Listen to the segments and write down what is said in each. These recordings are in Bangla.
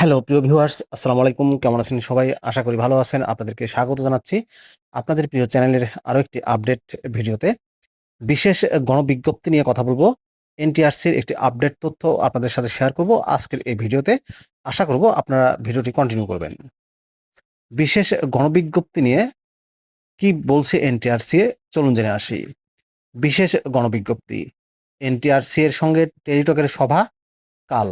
হ্যালো, প্রিয় ভিউয়ার্স, আসসালামু আলাইকুম। কেমন আছেন সবাই? আশা করি ভালো আছেন। আপনাদেরকে স্বাগত জানাচ্ছি আপনাদের প্রিয় চ্যানেলের আরও একটি আপডেট ভিডিওতে। বিশেষ গণবিজ্ঞপ্তি নিয়ে কথা বলব। এনটিআরসির একটি আপডেট তথ্য আপনাদের সাথে শেয়ার করব আজকের এই ভিডিওতে। আশা করব আপনারা ভিডিওটি কন্টিনিউ করবেন। বিশেষ গণবিজ্ঞপ্তি নিয়ে কি বলছে এনটিআরসি, চলুন জেনে আসি। বিশেষ গণবিজ্ঞপ্তি এনটিআরসি এর সঙ্গে টেলিটকের সভা কাল।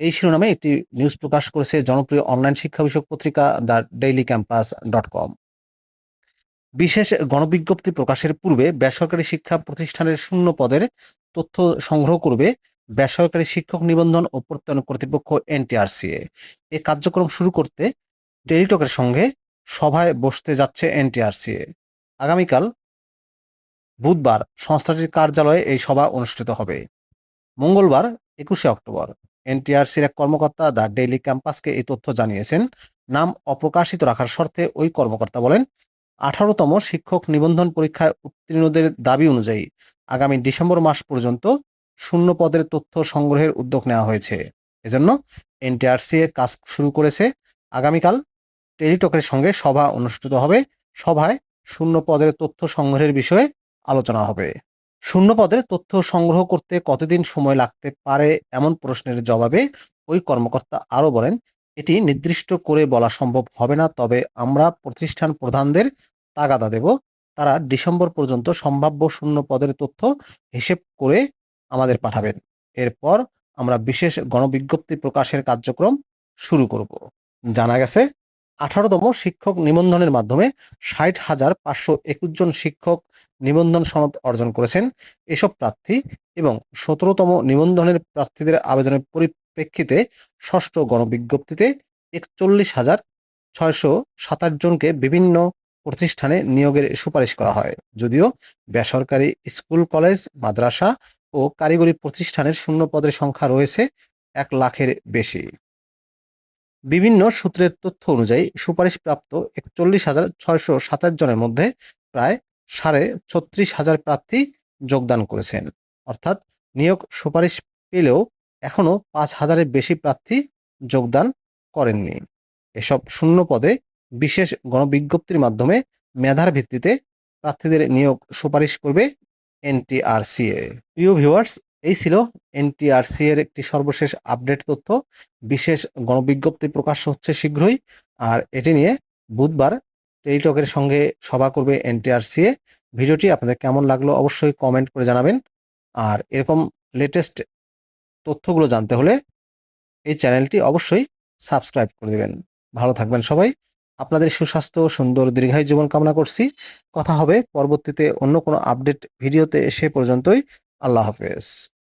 এই শিরোনামে একটি নিউজ প্রকাশ করেছে জনপ্রিয় অনলাইন শিক্ষা বিষয়ক পত্রিকা the daily campus dot com. বিশেষ গণবিজ্ঞপ্তি প্রকাশের পূর্বে বেসরকারি শিক্ষা প্রতিষ্ঠানের শূন্য পদের তথ্য সংগ্রহ করবে বেসরকারি শিক্ষক নিবন্ধন ও প্রত্যয়ন কর্তৃপক্ষ এনটিআরসিএ। এ কার্যক্রম শুরু করতে টেলিটকের সঙ্গে সভায় বসতে যাচ্ছে এনটিআরসিএ। আগামীকাল বুধবার সংস্থাটির কার্যালয়ে এই সভা অনুষ্ঠিত হবে। মঙ্গলবার একুশে অক্টোবর। এনটিআরসির এক কর্মকর্তা দ্য ডেইলি ক্যাম্পাসকে এই তথ্য জানিয়েছেন। নাম অপ্রকাশিত রাখার শর্তে ওই কর্মকর্তা বলেন, আঠারোতম শিক্ষক নিবন্ধন পরীক্ষায় উত্তীর্ণদের দাবি অনুযায়ী আগামী ডিসেম্বর মাস পর্যন্ত শূন্য পদের তথ্য সংগ্রহের উদ্যোগ নেওয়া হয়েছে। এজন্য এনটিআরসি কাজ শুরু করেছে। আগামীকাল টেলিটকের সঙ্গে সভা অনুষ্ঠিত হবে। সভায় শূন্য পদের তথ্য সংগ্রহের বিষয়ে আলোচনা হবে। শূন্য পদের তথ্য সংগ্রহ করতে কতদিন সময় লাগতে পারে এমন প্রশ্নের জবাবে ওই কর্মকর্তা আরও বলেন, এটি নির্দিষ্ট করে বলা সম্ভব হবে না, তবে আমরা প্রতিষ্ঠান প্রধানদের তাগাদা দেব। তারা ডিসেম্বর পর্যন্ত সম্ভাব্য শূন্য পদের তথ্য হিসেব করে আমাদের পাঠাবেন। এরপর আমরা বিশেষ গণবিজ্ঞপ্তি প্রকাশের কার্যক্রম শুরু করব। জানা গেছে, আঠারোতম শিক্ষক নিবন্ধনের মাধ্যমে ষাট হাজার পাঁচশো একুশ জন শিক্ষক নিবন্ধন সনদ অর্জন করেছেন এসব প্রার্থী এবং সতেরোতম নিবন্ধনের প্রার্থীদের আবেদনের পরিপ্রেক্ষিতে ষষ্ঠ গণবিজ্ঞপ্তিতে একচল্লিশ হাজার ছয়শো সাতাশ জনকে বিভিন্ন প্রতিষ্ঠানে নিয়োগের সুপারিশ করা হয়। যদিও বেসরকারি স্কুল, কলেজ, মাদ্রাসা ও কারিগরি প্রতিষ্ঠানের শূন্য পদের সংখ্যা রয়েছে এক লাখের বেশি। বিভিন্ন সূত্রের তথ্য অনুযায়ী সুপারিশপ্রাপ্ত একচল্লিশ হাজার ছয়শো সাতাশ জনের মধ্যে প্রায় সাড়ে ছত্রিশ হাজার প্রার্থী যোগদান করেছেন। অর্থাৎ নিয়োগ সুপারিশ পেলেও এখনও পাঁচ হাজারের বেশি প্রার্থী যোগদান করেননি। এসব শূন্য পদে বিশেষ গণবিজ্ঞপ্তির মাধ্যমে মেধার ভিত্তিতে প্রার্থীদের নিয়োগ সুপারিশ করবে এনটিআরসিএ প্রিয় ভিউয়ার্স, এই ছিল এনটিআরসি এর একটি সর্বশেষ আপডেট তথ্য। বিশেষ গণবিজ্ঞপ্তি প্রকাশ হচ্ছে শীঘ্রই। আর এটি নিয়ে বুধবার টেলিটকের সঙ্গে সভা করবে এনটিআরসিএ ভিডিওটি আপনাদের কেমন লাগল অবশ্যই কমেন্ট করে জানাবেন। আর এরকম লেটেস্ট তথ্যগুলো জানতে হলে এই চ্যানেলটি অবশ্যই সাবস্ক্রাইব করে দেবেন। ভালো থাকবেন সবাই। আপনাদের সুস্বাস্থ্য, সুন্দর, দীর্ঘায়ু জীবন কামনা করছি। কথা হবে পরবর্তীতে অন্য কোনো আপডেট ভিডিওতে, সে পর্যন্তই। আল্লাহ হাফেজ।